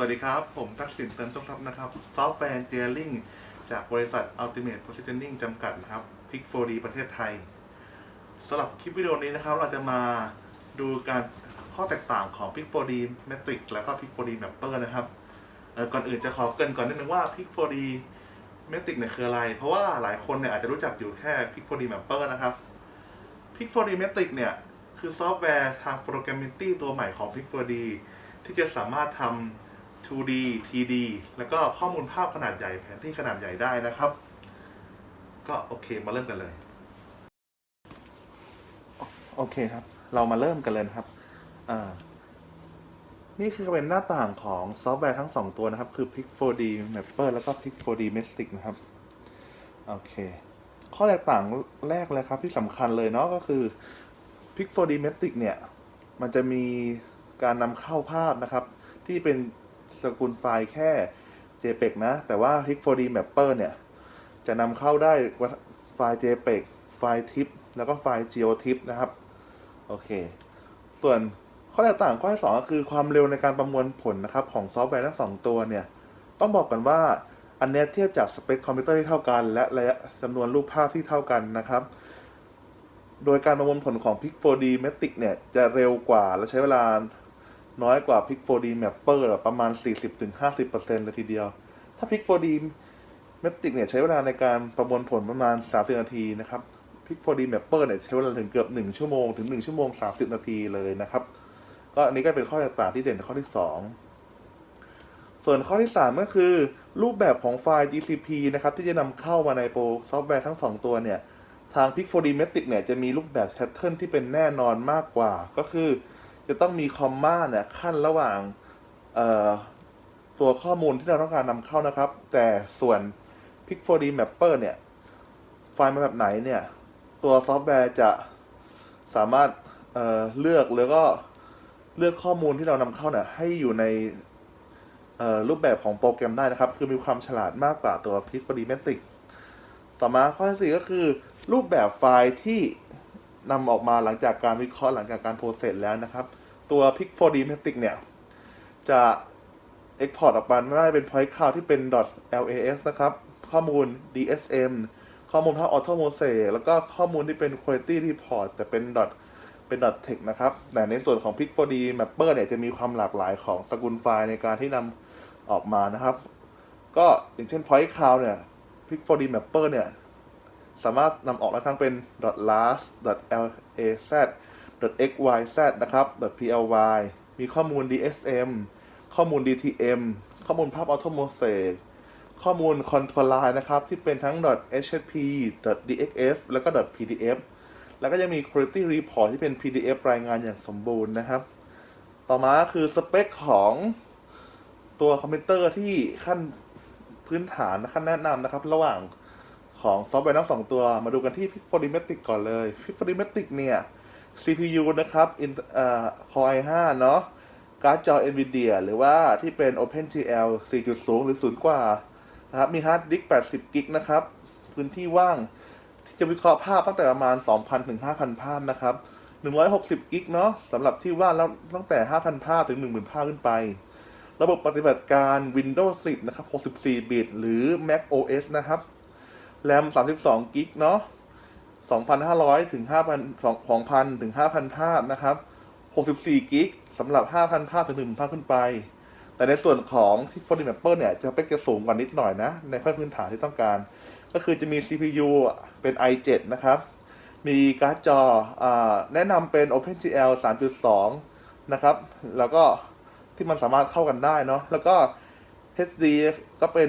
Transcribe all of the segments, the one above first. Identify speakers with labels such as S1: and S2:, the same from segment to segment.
S1: วัสดีครับ ผมทักษิณเติมจงทรัพย์นะครับ ซอฟต์แวร์ Engineering จากบริษัท Ultimate Positioning จำกัดนะครับ Pick 4D ประเทศไทยสำหรับคลิปวิดีโอนี้นะครับ เราจะมาดูการข้อแตกต่างของ Pick 4D Metric แล้วก็ Pick 4D Mapper นะครับก่อนอื่นจะขอเกรินก่อนนิดนึงว่า Pick 4D Metric เนี่ยคืออะไร เพราะว่าหลายคนเนี่ยอาจจะรู้จักอยู่แค่ Pick 4D Mapper นะครับ Pick 4D Metric เนี่ยคือซอฟต์แวร์ทางโปรแกรมมิตี้ตัวใหม่ของ Pick 4D ที่จะสามารถทำ 2D 3D แล้วก็ข้อมูลภาพขนาดใหญ่แผนที่ขนาดใหญ่ได้นะครับ ก็โอเคมาเริ่มกันเลย โอเคครับ เรามาเริ่มกันเลยนะครับอ่านี่คือเป็นหน้าต่างของซอฟต์แวร์ทั้งสองตัวนะครับ คือ Pic 4D Mapper แล้วก็ Pic 4D Metric นะครับ โอเค ข้อแตกต่างแรกเลยครับที่สำคัญเลยเนาะก็คือ Pic 4D Metric เนี่ย มันจะมีการนำเข้าภาพนะครับ ที่เป็น สกุลไฟล์แค่ JPEG นะ แต่ว่า Pic 4D Mapper เนี่ย จะนำเข้าได้ไฟล์ JPEG ไฟล์ TIFF แล้วก็ไฟล์ GeoTIFF นะครับ โอเค ส่วนข้อแตกต่างข้อที่สองก็คือความเร็วในการประมวลผลนะครับ ของซอฟต์แวร์ทั้งสองตัวเนี่ย ต้องบอกกันว่าอันเนี้ยเทียบจากสเปคคอมพิวเตอร์ที่เท่ากัน และระยะจำนวนรูปภาพที่เท่ากันนะครับ โดยการประมวลผลของ Pic 4D Matic เนี่ย จะเร็วกว่าและใช้เวลา น้อยกว่า Pic 4D Mapper ประมาณ 40-50%เลยทีเดียว ถ้า Pic 4D Matic เนี่ยใช้เวลาในการประมวลผลประมาณ 30 นาทีนะครับ Pic 4D Mapper เนี่ยใช้เวลาถึงเกือบ 1 ชั่วโมงถึง 1 ชั่วโมง 30 นาทีเลยนะครับ ก็อันนี้ก็เป็นข้อแตกต่างที่เด่นข้อที่ 2 ส่วนข้อที่ 3 ก็คือ รูปแบบของไฟล์ GCP นะครับที่จะนำเข้ามาในโปรซอฟต์แวร์ทั้ง 2 ตัวเนี่ยทาง Pic 4D Matic เนี่ยจะมีรูปแบบแพทเทิร์นที่เป็นแน่นอนมากกว่า ก็คือ จะต้องมีคอมมาเนี่ยขั้นระหว่างตัวข้อมูลที่เราต้องการนำเข้านะครับ แต่ส่วน Pic 4D Mapper เนี่ย ไฟล์มาแบบไหนเนี่ย ตัวซอฟต์แวร์จะสามารถเเลือกแล้วก็เลือกข้อมูลที่เรานำเข้าเนี่ยให้อยู่ในรูปแบบของโปรแกรมได้นะครับ คือมีความฉลาดมากกว่าตัว Pic 4D Matic ต่อมาข้อที่สี่ก็คือ รูปแบบไฟล์ที่ นำออกมาหลังจากการวิเคราะห์หลังจากการโปรเซสแล้วนะครับ ตัว Pic 4D Matic เนี่ย จะ Export ออกมาได้เป็น point cloud ที่เป็น .las นะครับ ข้อมูล DSM ข้อมูลภาพ Auto Mosaic แล้วก็ข้อมูลที่เป็น Quality Report แต่เป็น dot เป็น .text นะครับแต่ในส่วนของ Pic 4D Mapper เนี่ยจะมีความหลากหลายของสกุลไฟล์ในการที่นำออกมานะครับ ก็อย่างเช่น point cloud เนี่ย Pic 4D Mapper เนี่ย สามารถนำออกได้ทั้งเป็น .last .laz .xyz นะครับ .ply มีข้อมูล DSM ข้อมูล DTM ข้อมูลภาพ Auto Mosaic ข้อมูล Control Line นะครับ ที่เป็นทั้ง .hp .dxf แล้วก็ .pdf แล้วก็ยังมี Quality Report ที่เป็น PDF รายงานอย่างสมบูรณ์นะครับ ต่อมาคือสเปคของตัวคอมพิวเตอร์ที่ขั้นพื้นฐานขั้นแนะนำนะครับ ระหว่าง ของซอฟต์แวร์ทั้งสองตัวมาดูกันที่ Pic 4D Matic ก่อนเลย Pic 4D Matic เนี่ย CPU นะครับ in อ Core i5 เนาะการ์ดจอ NVIDIA หรือว่าที่เป็น OpenGL 4.0 หรือ 0 กว่านะครับมีฮาร์ดดิสก์80 กิกนะครับ พื้นที่ว่างที่จะวิเคราะห์ภาพตั้งแต่ประมาณ 2,000 ถึง 5,000 ภาพนะครับ 160 กิกเนาะสำหรับที่ว่างแล้วตั้งแต่ 5,000 ภาพถึง 10,000 ภาพขึ้นไป ระบบปฏิบัติการ Windows 10 นะครับ 64 บิต หรือ Mac OS นะครับ แรม32กิกเนาะ2,500ถึง5,000 2,000ถึง5,000ภาพนะครับ64กิกสำหรับ5,000ภาพถึง1,000ภาพขึ้นไป แต่ในส่วนของที่ 4D Mapper เนี่ยจะเป็นจะสูงกว่านิดหน่อยนะในขั้นพื้นฐานที่ต้องการ ก็คือจะมี CPU เป็น i7 นะครับ มีการ์ดจออแนะนำเป็น OpenGL 3.2 นะครับ แล้วก็ที่มันสามารถเข้ากันได้เนาะแล้วก็ HD ก็เป็น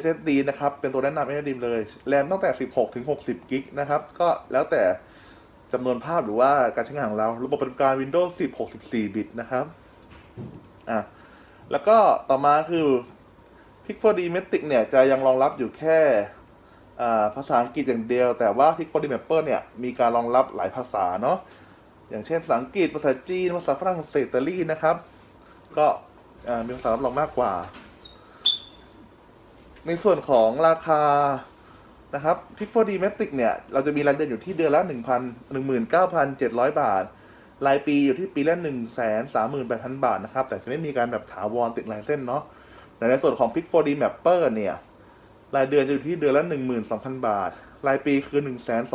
S1: SSD นะครับ เป็นตัวแนะนำ SSD เลยแรมตั้งแต่ 16 ถึง 60 กิกนะครับ ก็แล้วแต่จำนวนภาพหรือว่าการใช้งานของเรา ระบบปฏิบัติการ Windows 10 64 บิตนะครับอะแล้วก็ต่อมาคือ Pic 4D Matic เนี่ย จะยังรองรับอยู่แค่อ่าภาษาอังกฤษอย่างเดียว แต่ว่า Pic 4D Mapper เนี่ย มีการรองรับหลายภาษาเนาะอย่างเช่นภาษาอังกฤษภาษาจีนภาษาฝรั่งเศสอิตาลีนะครับ ก็อ่ามีภาษารับรองมากกว่า ในส่วนของราคานะครับ Pic 4D Matic เนี่ย เราจะมีรายเดือนอยู่ที่เดือนละ1,000 19,700 บาท รายปีอยู่ที่ปีละ1 3 8 0 0 0 บาทนะครับ แต่จะไม่มีการแบบถาวรติดลายเส้นเนาะแต่ในส่วนของ p i c 4D Mapper เนี่ย รายเดือนจะอยู่ที่เดือนละ 12,000 บาท รายปีคือ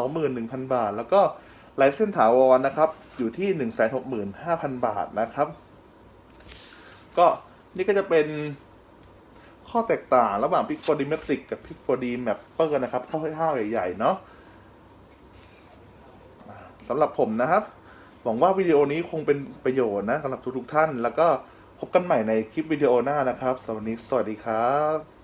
S1: 121,000 บาท แล้วก็ลายเส้นถาวรนะครับ อยู่ที่ 165,000 บาทนะครับ ก็นี่ก็จะเป็น ข้อแตกต่างระหว่างพิกโคดิเมสิกกับพิกโฟดีแมปเปอร์นะครับคร่าวๆใหญ่ๆเนาะสำหรับผมนะครับ หวังว่าวิดีโอนี้คงเป็นประโยชน์นะสำหรับทุกๆท่าน แล้วก็พบกันใหม่ในคลิปวิดีโอหน้านะครับสวัสดีสวัสดีครับ